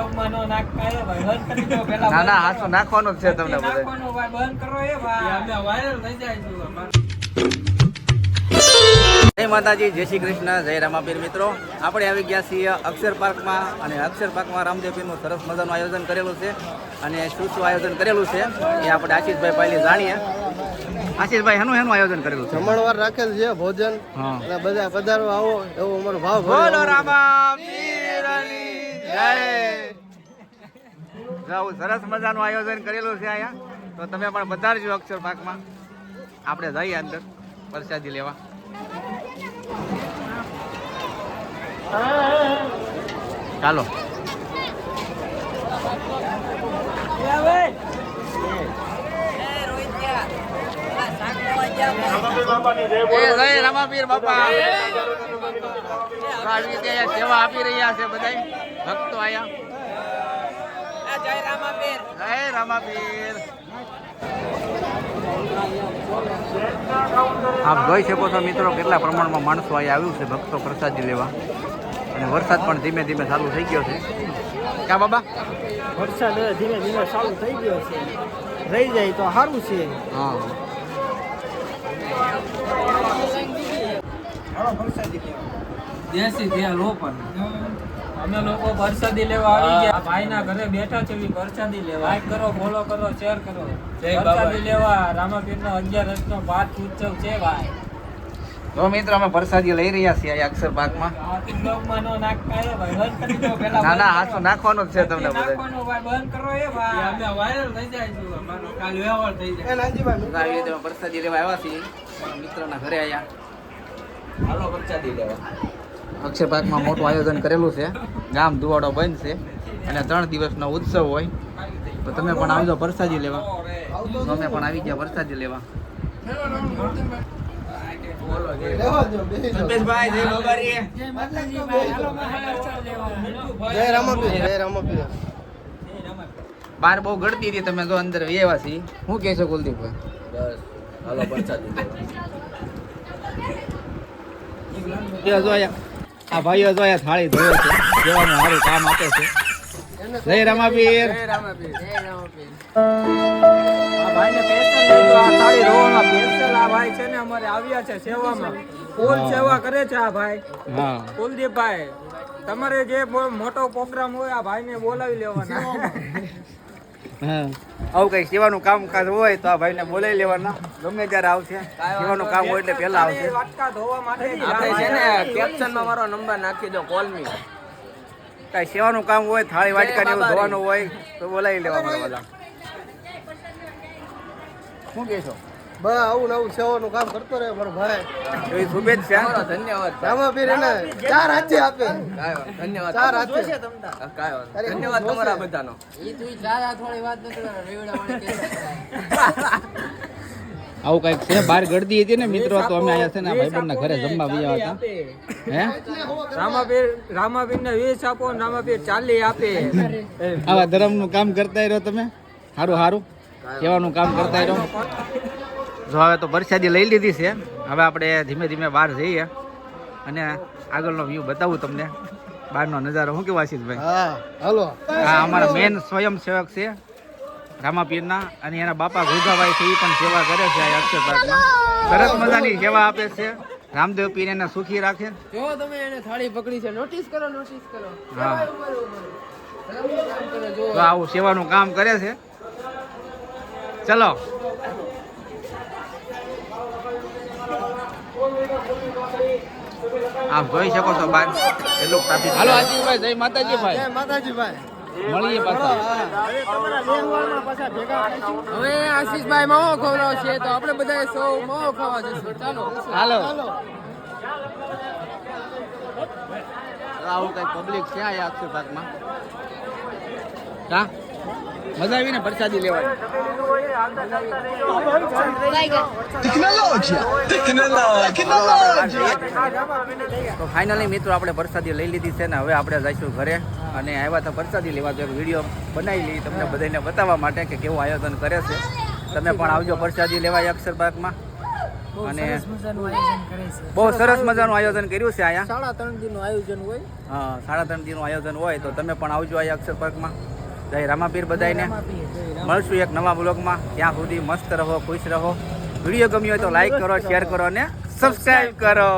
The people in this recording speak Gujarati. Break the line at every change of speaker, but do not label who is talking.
બ્લોગમાં નો નાખતા ભાઈ બંધ કરી દો પેલા
ના હાથો. નાખવાનો જ છે તમને બધે.
નાખવાનું ભાઈ બંધ કરો એ ભાઈ અમે વાયરલ થઈ જાય
જય માતાજી જય શ્રી કૃષ્ણ જય રામાપીર મિત્રો. આપણે આવી ગયા છીએ અક્ષર પાર્કમાં અને અક્ષર પાર્કમાં રામદેવપીરનું સરસ મજાનું આયોજન કરેલું છે અને શું શું આયોજન કરેલું છે એ આપણે આશીષભાઈ પહેલી જાણીએ. આશીષભાઈ એનું એનું આયોજન કરેલું છે?
જમણવાર રાખેલ છે ભોજન અને બધા પધારો આવો એવો અમારો ભાવ
બોલો રામાપીરની જાઉં સરસ મજાનું આયોજન કરેલું છે અહીંયા. તો તમે પણ પધારજો અક્ષર પાકમાં. આપણે જઈએ અંદર પ્રસાદી લેવા. ચાલો. રમાપીર બાપા. સેવા આપી રહ્યા છે બધા ભક્તો આયા
જય રામાપીર.
જય રામાપીર. આપ જોઈ શકો છો મિત્રો કેટલા પ્રમાણમાં માણસો અહીંયા આવ્યું છે ભક્તો પ્રસાદી લેવા. અને વરસાદ પણ ધીમે ધીમે ચાલુ થઈ ગયો છે. ક્યાં બાબા?
વરસાદ ધીમે ધીમે ચાલુ થઈ ગયો છે. રહી જાય તો સારું છે.
હા.
દેશી થયા લો પણ અમે લોકો વરસાદી લેવા આવી ગયા. ભાઈના ઘરે બેઠા છે પરસાદી લેવા. લાઈક કરો ફોલો કરો શેર કરો. વરસાદી લેવા રામાપીરનો અગિયાર રસનો પાઠ ઉત્સવ છે ભાઈ.
તો મિત્રો અમે પરસાદી લઈ રહ્યા છીએ અહીંયા અક્ષર
પેલા
ના ના હાથો નાખવાનો જ છે તમને બધે. પ્રસાદી લેવા આવ્યા છીએ. મિત્રોના ઘરે આવ્યા
હાલો પરસાદી લેવા.
અક્ષર પાર્કમાં મોટું આયોજન કરેલું છે. ગામ દુવાડો બંધ છે અને ત્રણ દિવસનો ઉત્સવ હોય. તો તમે પણ આવજો પ્રસાદી લેવા. તમે અમે પણ આવી ગયા પ્રસાદી લેવા.
લેવા બેસી
બાર બહુ ગળતી હતી તમે જો અંદર એવા છીએ. શું કહેશો કુલદીપભાઈ? એ જો આયા. આ ભાઈઓ જો થાળી ધોયો છે. જોવાનું સારું કામ આપે છે. જય રમાપીર
આ ભાઈને પેન્શન લઈ આ તાળી રોવાના પેન્શન આ ભાઈ છે ને અમારે આવ્યા છે સેવામાં. ફૂલ સેવા કરે છે આ ભાઈ.
હા.
કુલદીપભાઈ તમારે જે મોટો પ્રોગ્રામ હોય આ ભાઈને બોલાવી લેવાના.
આવું કઈ સેવાનું કામકાજ હોય તો આ ભાઈને બોલાવી લેવાના. ગમે ત્યારે આવશે. સેવાનું કામ હોય એટલે પહેલા આવશે.
આપણે છે ને કેપ્શનમાં મારો નંબર નાખી દો કોલ મી
કઈ સેવાનું કામ હોય થાળી વાટકા ને એવું ધોવાનું હોય તો બોલાવી લેવા મારા વાલા શું કહેશો?
બસ આવું ને આવું સેવાનું કામ કરતો રહે મારો ભાઈ.
શુભેચ્છા
ધન્યવાદ.
રામાપીર એને ચાર હાથે આપે. ચાર હાથે
તમારા. બધાનો.
આવું કંઈક છે? બહાર ગળદી હતી ને મિત્રો તો અમે આયા છે ને ભાઈબંધના ઘરે જમવા ગયા હતા. હે?
રામાપીર ને વીસ આપો રામાભીર રામાપીર ચાલી આપે.
આવા ધર્મનું કામ કરતા રહ્યો તમે? સારું સારું સેવાનું કામ કરતા રહ્યો. જો હવે તો વરસાદી લઈ લીધી છે. હવે આપણે ધીમે ધીમે બહાર જઈએ અને આગળનો વ્યૂ બતાવું તમને. બહારનો નજારો. શું કેવું આશીષભાઈ?
હા
અમારા મેન સ્વયંસેવક છે રામાપીરના અને એના બાપા ગુજાભાઈ છે એ પણ સેવા કરે છે આ અક્ષર પાર્કમાં. સરસ મજાની સેવા આપે છે. રામદેવ પીર એને સુખી રાખે.
જો તમે એને થાળી પકડી છે નોટિસ કરો નોટિસ કરો.
હા. તો આવું સેવાનું કામ કરે છે. ચલો. આપ જોઈ શકો છો બાર એટલું ટ્રાફિક હાલો આજીભાઈ જય માતાજી ભાઈ.
જય માતાજી ભાઈ
મળીએ પાછા.
હવે આશીષભાઈ માવો ખવડાવ છે તો આપણે બધા સૌ માવો ખાવા ચાલો.
હાલો. આવું કઈ પબ્લિક છે આ અક્ષર પાર્કમાં હા? મજા આવી ને પ્રસાદી લેવાની. તો ફાઇનલી મિત્રો આપણે પ્રસાદી લઈ લીધી છે ને હવે આપણે જઈશું ઘરે અને આવ્યા તો પ્રસાદી લેવા તો એક વીડિયો બનાવી લઈ તમને બધાને બતાવવા માટે કે કેવું આયોજન કરે છે. તમે પણ આવજો પ્રસાદી લેવા અક્ષર પાર્કમાં અને બહુ સરસ મજાનું આયોજન કર્યું છે અહીંયા
સાડા ત્રણ દિનનું આયોજન હોય.
હા સાડા ત્રણ દિનનું આયોજન હોય તો તમે પણ આવજો અહીંયા અક્ષર પાર્કમાં જય રામાપીર બધાને મળશું એક નવા બ્લોગમાં. ત્યાં સુધી મસ્ત રહો, ખુશ રહો. વીડિયો ગમ્યો હોય તો લાઈક કરો શેર કરો અને સબસ્ક્રાઈબ કરો.